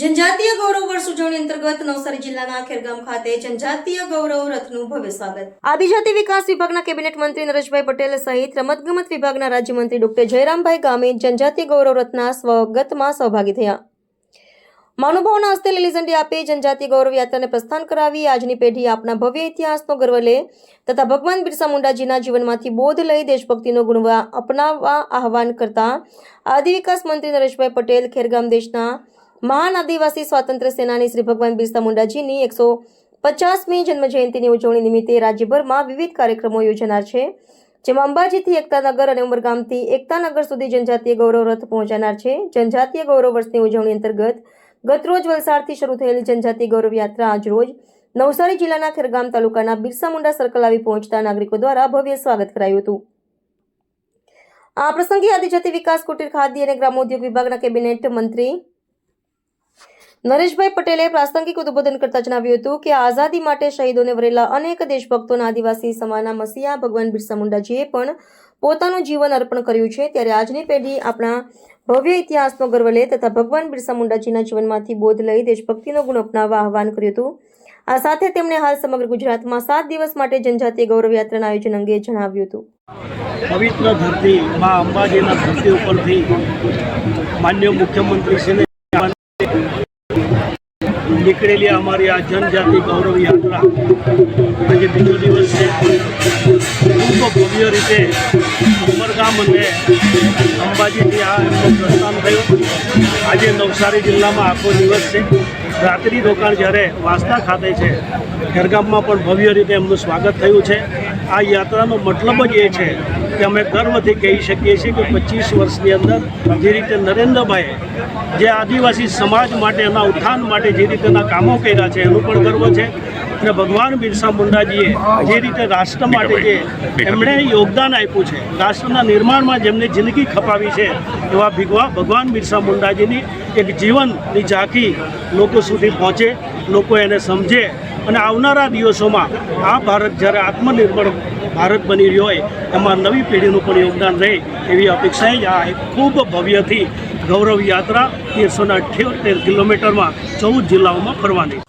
જનજાતીય ગૌરવ વર્ષ ઉજવણી અંતર્ગત નવસારી જિલ્લાના ખેરગામ ખાતે જનજાતીય ગૌરવ રથનું ભવ્ય સ્વાગત. આદિજાતિ વિકાસ વિભાગના કેબિનેટ મંત્રી નરેશભાઈ પટેલ સહિત રમતગમત વિભાગના રાજ્યમંત્રી ડોક્ટર જયરામભાઈ ગામે જનજાતીય ગૌરવ રથના સ્વાગતમાં સહભાગી થયા. મહાનુભાવોના હસ્તે લીલી ઝંડી આપી જનજાતિ ગૌરવ યાત્રાને પ્રસ્થાન કરાવી આજની પેઢી આપના ભવ્ય ઇતિહાસનો ગર્વ લે તથા ભગવાન બિરસા મુંડાજીના જીવનમાંથી બોધ લઈ દેશભક્તિનો ગુણ અપનાવવા આહવાન કરતા આદિ વિકાસ મંત્રી નરેશભાઈ પટેલ ખેરગામ દેશના મહાન આદિવાસી સ્વાતંત્ર્ય સેનાની શ્રી ભગવાન બિરસા મુંડાજીની એકસો પચાસમી જન્મજયંતિની ઉજવણી નિમિત્તે રાજ્યભરમાં વિવિધ કાર્યક્રમો યોજાનાર છે, જેમાં અંબાજીથી એકતાનગર અને ઉમરગામથી એકતાનગર સુધી જનજાતીય ગૌરવ રથ પહોંચાનાર છે. જનજાતીય ગૌરવ વર્ષની ઉજવણી અંતર્ગત ગતરોજ વલસાડથી શરૂ થયેલી જનજાતીય ગૌરવ યાત્રા આજરોજ નવસારી જિલ્લાના ખેરગામ તાલુકાના બિરસા મુંડા સર્કલ આવી પહોંચતા નાગરિકો દ્વારા ભવ્ય સ્વાગત કરાયું હતું. આ પ્રસંગે આદિજાતિ વિકાસ કુટીર ખાદ્ય અને ગ્રામોદ્યોગ વિભાગના કેબિનેટ મંત્રી નરેશભાઈ પટેલે પ્રાસંગિક ઉદ્બોધન કરતા જણાવ્યું હતું કે આઝાદી માટે શહીદોને વરેલા અનેક દેશભક્તોના આદિવાસી સમાના મસીહા ભગવાન બિરસા મુંડાજીએ પણ પોતાનું જીવન અર્પણ કર્યું છે. ત્યારે આજની પેઢી આપણા ભવ્ય ઇતિહાસનો ગર્વ લે તથા ભગવાન બિરસા મુંડાજીના જીવનમાંથી બોધ લઈ દેશભક્તિનો ગુણ અપનાવવા આહવાન કર્યું હતું. આ સાથે તેમણે હાલ સમગ્ર ગુજરાતમાં સાત દિવસ માટે જનજાતીય ગૌરવ યાત્રાના આયોજન અંગે જણાવ્યું હતું. પવિત્ર ધરતી મા અંબાજીના ધરતી ઉપરથી માન્ય મુખ્યમંત્રીશ્રીને નીકળેલી અમારી આ જનજાતિ ગૌરવ યાત્રા. આજે બીજો દિવસ છે. ખૂબ ભવ્ય રીતે ઉમરગામ અને અંબાજીથી આ એમનું પ્રસ્થાન થયું. આજે નવસારી જિલ્લામાં આખો દિવસ છે. રાત્રિ રોકાણ જ્યારે વાસ્તા ખાતે છે, ખેરગામમાં પણ ભવ્ય રીતે એમનું સ્વાગત થયું છે. આ યાત્રાનો મતલબ જ એ છે કે અમે ગર્વથી કહી શકીએ છીએ કે પચીસ વર્ષની અંદર જે રીતે નરેન્દ્રભાઈએ જે આદિવાસી સમાજ માટે એના ઉત્થાન માટે જે રીતેના કામો કર્યા છે એનું પણ ગર્વ છે. અને ભગવાન બિરસા મુંડાજીએ જે રીતે રાષ્ટ્ર માટે જે એમણે યોગદાન આપ્યું છે રાષ્ટ્રના નિર્માણમાં જેમને જિંદગી ખપાવી છે એવા ભીગવા ભગવાન બિરસા મુંડાજીની એક જીવનની ઝાંખી લોકો સુધી પહોંચે લોકો એને સમજે અને આવનારા દિવસોમાં આ ભારત જ્યારે આત્મનિર્ભર ભારત બની રહ્યો હોય, એમાં નવી પેઢીનું પણ યોગદાન રહે એવી અપેક્ષાએ આ એક ખૂબ ભવ્યથી ગૌરવ યાત્રા તેરસોના અઠ્યોતેર કિલોમીટરમાં ચૌદ જિલ્લાઓમાં ફરવાની.